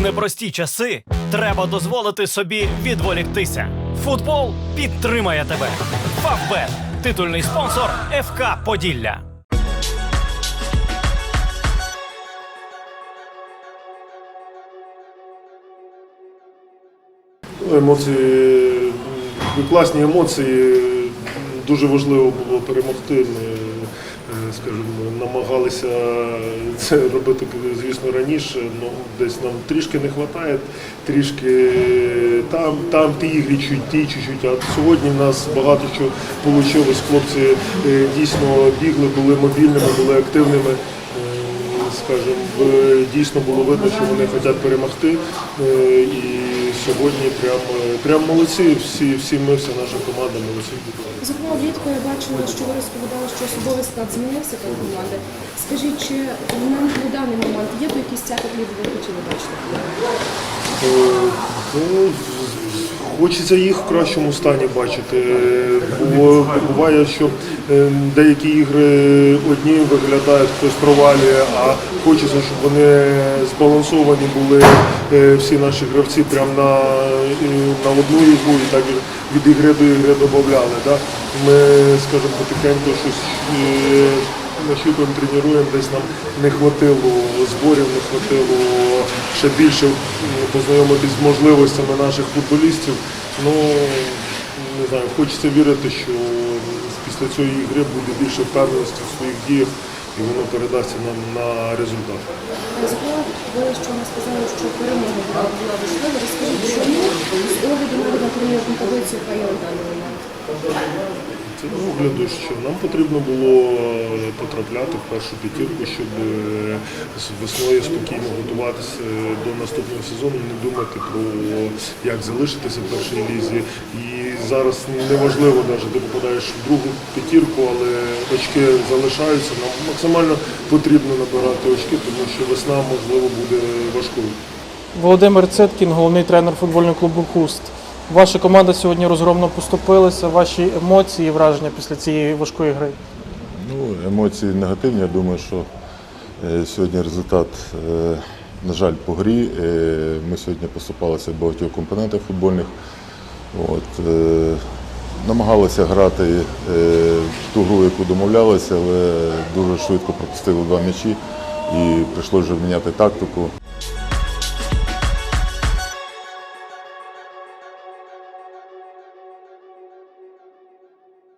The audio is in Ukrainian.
непрості часи треба дозволити собі відволіктися. Футбол підтримає тебе. Фавбет титульний спонсор ФК Поділля. Ну, Емоції, м, класні емоції. Дуже важливо було перемогти. Скажімо, намагалися це робити, звісно, раніше. Ну, десь нам трішки не вистачає, трішки там, там ті ігри чуть ті чуть-чуть. А сьогодні в нас багато що вийшло. Хлопці е, дійсно бігли, були мобільними, були активними. Скажімо, дійсно було видно, що вони хочуть перемогти. Е, І сьогодні прям, прям молодці, всі, всі ми, вся наша команда молодці. Зокрема, влітку я бачила, що ви розповідали, що особовий склад змінився та команди. Скажіть, чи на, даний момент є б якісь ця які ви хотіли бачити? Е, ну, Хочеться їх в кращому стані бачити. Е, Бо буває, що е, деякі ігри одні виглядають, хтось провалює, а хочеться, щоб вони збалансовані були е, всі наші гравці прямо на, е, на одну ігру і так від ігри до ігри додавали. Да? Ми, скажімо, потихеньку щось. Е, Нащупуємо, тренуємо, десь нам не хватило зборів, не хватило ще більше познайомитись з можливостями наших футболістів. Ну, не знаю, хочеться вірити, що після цієї гри буде більше впевненості в своїх діях і воно передасться нам на результат. Ви щойно сказали, що перемога була важлива. Розкажіть, чому з огляду на турнірну таблицю, яка є з огляду, що нам потрібно було е, потрапляти в першу п'ятірку, щоб е, з весною спокійно готуватися до наступного сезону, не думати про як залишитися в першій лізі. І зараз неважливо, навіть ти попадаєш в другу п'ятірку, але очки залишаються. Нам максимально потрібно набирати очки, тому що весна можливо буде важкою. Володимир Цеткін, головний тренер футбольного клубу Хуст. Ваша команда сьогодні розгромно поступилася. Ваші емоції і враження після цієї важкої гри? Ну, емоції негативні. Я думаю, що е, сьогодні результат, е, на жаль, по грі. Е, Ми сьогодні поступалися в багатьох компонентах футбольних. От, намагалися грати ту гру, яку домовлялися, але дуже швидко пропустили два м'ячі і прийшлося вже міняти тактику.